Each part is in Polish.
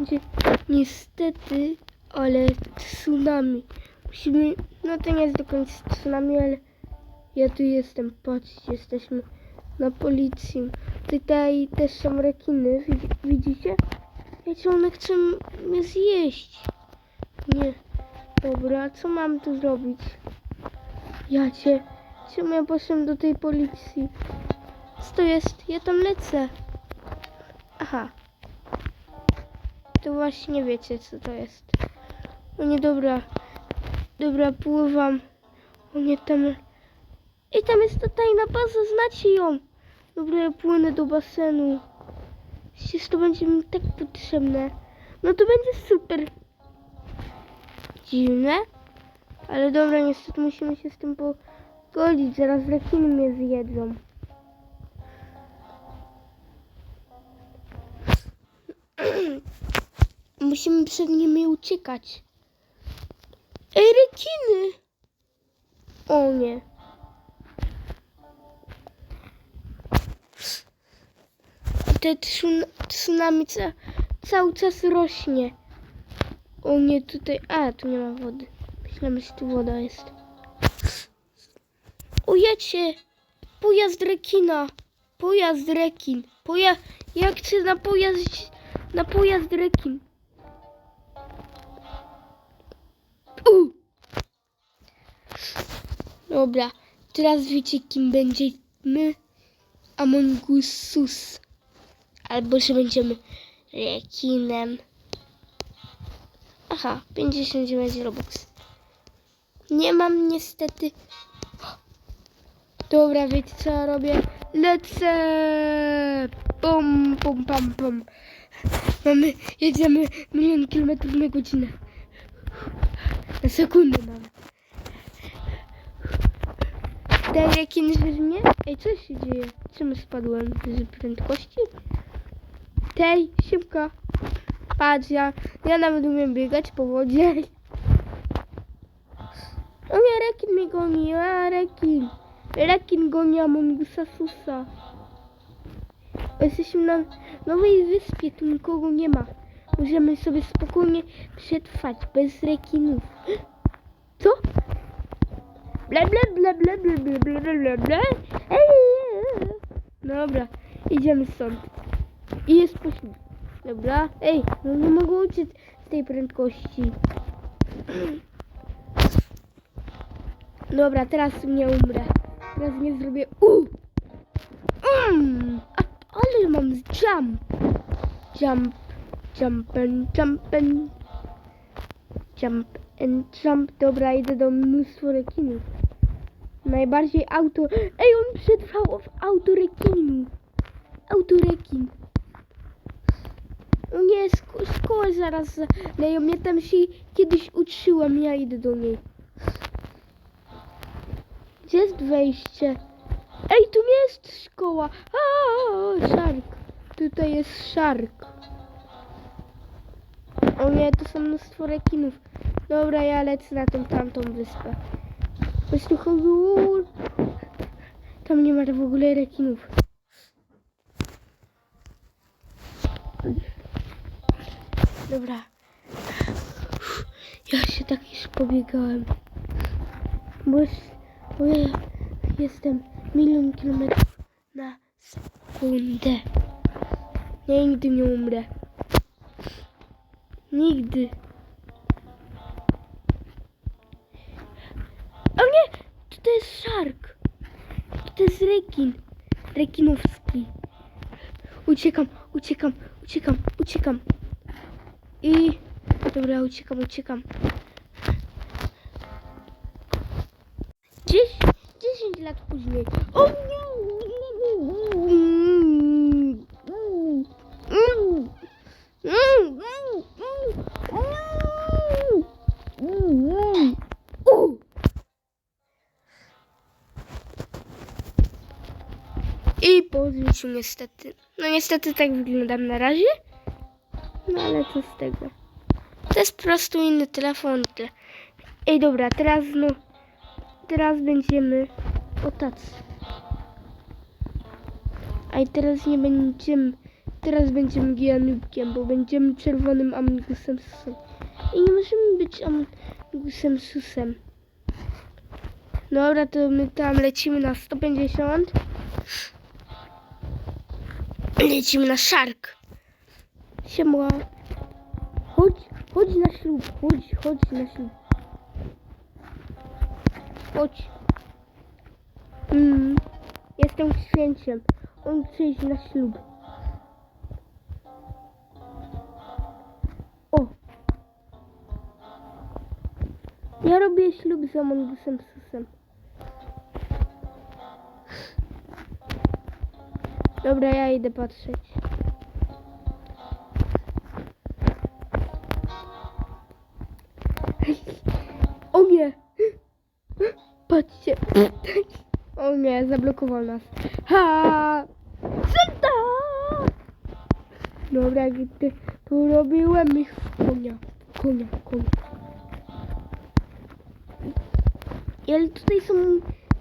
będzie niestety, ale tsunami. Musimy, no to nie jest do końca tsunami, ale ja tu jestem, patrzcie, jesteśmy na policji. Tutaj też są rekiny, widzi- widzicie? Wiecie, one chcą mnie zjeść. Nie. Dobra, co mam tu zrobić? Ja cię, czemu ja poszedłem do tej policji? Co to jest? Ja tam lecę. Aha. To właśnie wiecie, co to jest. O nie, dobra. Dobra, pływam. O nie, tam... I tam jest ta tajna baza, znacie ją. Dobra, ja płynę do basenu. Przecież to będzie mi tak potrzebne. No to będzie super. Dziwne. Ale dobra, niestety musimy się z tym pogodzić. Zaraz rekiny mnie zjedzą. Musimy przed nimi uciekać. Ej, rekiny! O nie. Te tsun- tsunami ca- cały czas rośnie. O nie, tutaj... A, tu nie ma wody. Myślałem, że tu woda jest. Ujecie! Pojazd rekina! Pojazd rekin! Poja... Jak chcę na pojazd... Na pojazd rekin! Dobra, teraz wiecie kim będziemy? Amongusus. Albo że będziemy rekinem. Aha, 59 robux. Nie mam niestety. Dobra, wiecie co robię? Lecę! Pum, pum, pam, pum. Mamy, jedziemy milion kilometrów na godzinę. Na sekundę nawet. Daj rekin mnie? Ej, co się dzieje? Czemu spadłem z prędkości? Tej, szybko. Patrz, ja, ja nawet umiem biegać po wodzie. O nie, rekin mnie goni, a rekin. Rekin goni Amongusa Susa. Jesteśmy na nowej wyspie, tu nikogo nie ma. Możemy sobie spokojnie przetrwać bez rekinów. Co? Bla bla bla bla bla bla bla bla bla. Ej, Dobra, idziemy stąd. I jest poślizg. Dobra. Ej, no nie mogę uciec z tej prędkości. Dobra, teraz nie umrę. Teraz nie zrobię. U! Mm, ale mam jump. Jump. Jump and jump and jump and jump. Dobra, idę do mnóstwo rekinów. Najbardziej auto. Ej, on przetrwał w autorekinu. Autorekin. O nie, szko- szkołę zaraz zaleją. Ja tam się kiedyś uczyłam, ja idę do niej. Gdzie jest wejście? Ej, tu jest szkoła. A, szark. Tutaj jest szark. O nie, to są mnóstwo rekinów. Dobra, ja lecę na tą tamtą wyspę. Chodź. Tam nie ma w ogóle rekinów. Dobra. Ja się tak już pobiegałem. Bo ja jestem milion kilometrów na sekundę. Ja nigdy nie umrę. Nigdy. O nie! To jest szark. To jest rekin. Rekinowski. Uciekam, uciekam, uciekam, uciekam. I... Dobra, uciekam, uciekam. Dziesięć, 10 lat później. O nie! I powrócił niestety. No niestety tak wyglądam na razie. No ale co z tego? To jest po prostu inny telefon. Ej dobra, teraz no. Teraz będziemy o tacy. A i teraz nie będziemy teraz będziemy Gianubkiem, bo będziemy czerwonym Amigusem Susem. I nie możemy być Amigusem Susem. Dobra, to my tam lecimy na 150. Lecimy na Shark. Siema. Chodź, chodź na ślub, chodź, chodź na ślub. Chodź. Mm, jestem księciem. On iść na ślub. O! Ja robię ślub z Amongusem Susem. Dobra, ja idę patrzeć. O nie! Patrzcie! O nie, zablokował nas. Ha! Santa! Dobra, gdy porobiłem ich w konia. Konia, konia. Ale tutaj są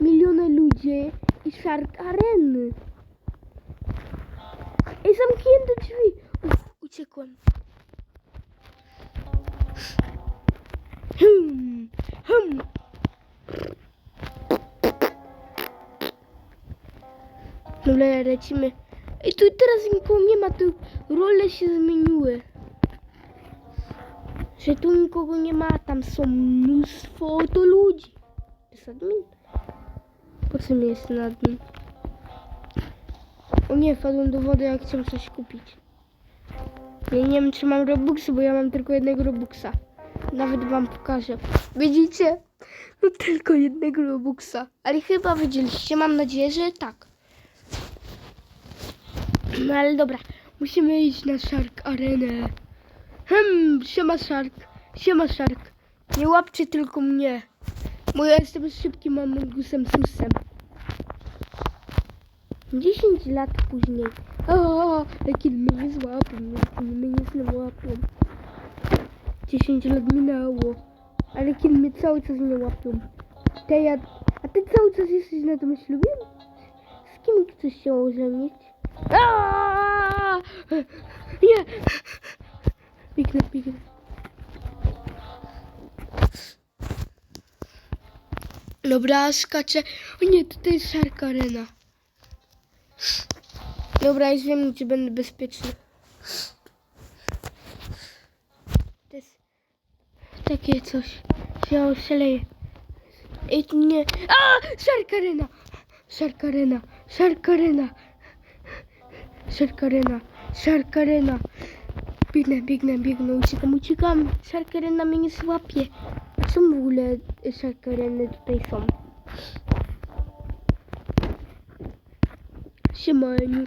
miliony ludzi i szark areny. Ej, zamknięte drzwi. Uf, uciekłem. Hmm, hmm. Dobra, lecimy. Ej, tu teraz nikogo nie ma, tu role się zmieniły. Że tu nikogo nie ma, tam są mnóstwo to ludzi. Jest admin? Po co mi jest admin? O nie, wpadłem do wody, jak chciałem coś kupić. Ja nie wiem, czy mam Robuxy, bo ja mam tylko jednego Robuxa. Nawet wam pokażę. Widzicie? No tylko jednego Robuxa. Ale chyba widzieliście, mam nadzieję, że tak. No ale dobra, musimy iść na Shark Arenę. Hmm, siema Shark, siema Shark. Nie łapcie tylko mnie, bo ja jestem szybkim Amongusem Susem. 10 lat później. O, jakie mnie nie złapią, jakie mnie nie złapią. 10 lat minęło, ale kiedy mnie cały czas nie łapią. Te ja, a ty cały czas jesteś na tym ślubie? Z kim chcesz się ożenić? Nie! Biegnę, biegnę. Dobra, skaczę. O nie, tutaj jest Shark Arena. Dobra, już wiem, gdzie będę bezpieczny. To jest takie coś. Się oszaleje. Ej, nie. A! Arena! Shark Arena! Shark Arena! Biegnę, biegnę, biegnę, uciekam, uciekam. Shark Arena mnie nie złapie. A w ogóle Shark Areny tutaj są? Siemaniu.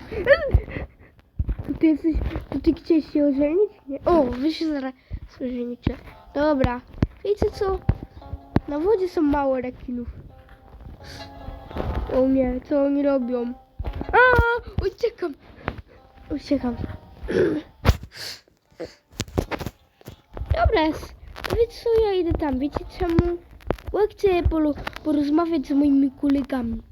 To ty jesteś, to ty chciałeś się ożenić? Nie. O, wy się zaraz ożenicie. Dobra. Wiecie co? Na wodzie są mało rekinów. O nie, co oni robią? A, uciekam. Uciekam. Dobra, wiecie co, ja idę tam. Wiecie czemu? Bo chcę porozmawiać z moimi kolegami.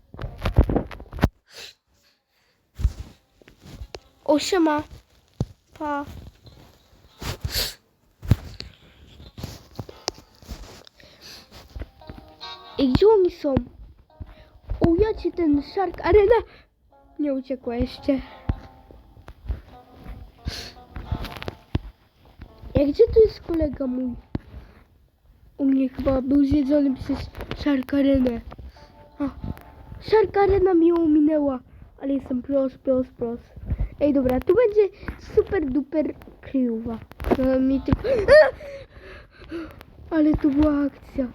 O, siema. Pa. I gdzie oni są? O, ja cię ten Shark Arena. Nie uciekła jeszcze. Ja gdzie tu jest kolega mój? U mnie chyba był zjedzony przez Shark Arenę. Shark Arena mi ominęła, ale jestem pros, pros, pros. Ej, dobra, tu będzie super duper kryjowa. No, mi tylko... Ale to była akcja.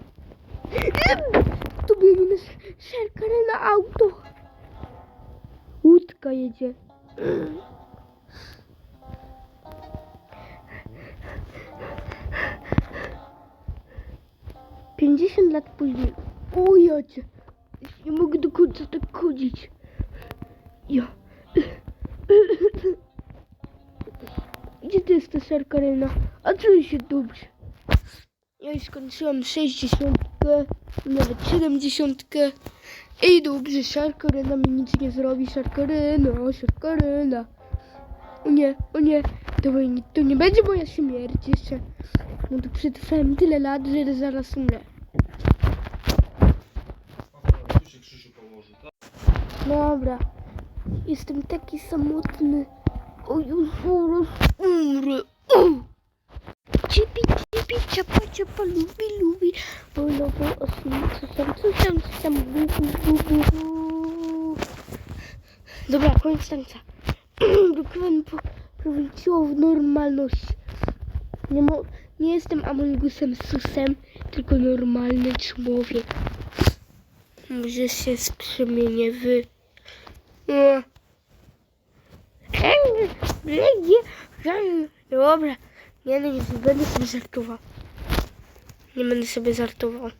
Tu biegnie nasz Shark Arena auto. Łódka jedzie. Pięćdziesiąt lat później. O jacie. Nie mogę do końca tak chodzić. Ja. Ta szarkaryna? A czuję się dobrze. Ja już skończyłam 60, nawet 70. Ej, dobrze, szarkaryna mi nic nie zrobi. Szarkaryna, szarkaryna. o nie, o nie. To, to nie będzie moja śmierć jeszcze. No to przetrwałem tyle lat, że zaraz umrę. Dobra. Jestem taki samotny. O już umrę. Cipi, cipi, ciapa, ciapa, lubi, lubi. Bo lubię osiem, coś tam, coś tam, coś tam. Bu, bu, bu, bu. Dobra, koniec tańca. Dokładnie prowadziło w normalność. Nie, mo- nie jestem Amongusem Susem, tylko normalny człowiek. Może się przemienię w... No. Dobra. Nie, no nie będę sobie żartował. Nie będę sobie żartował.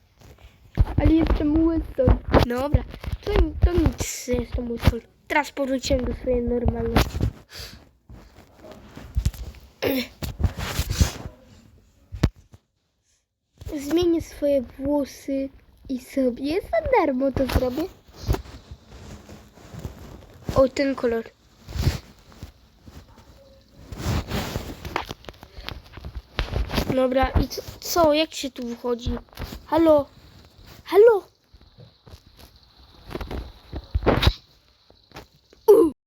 Ale jestem łysą. Dobra. To, to nic, jestem łysą. Teraz powróciłem do swojej normalności. Zmienię swoje włosy i sobie za darmo to zrobię. O, ten kolor. Dobra, i co? Jak się tu wchodzi? Halo? Halo?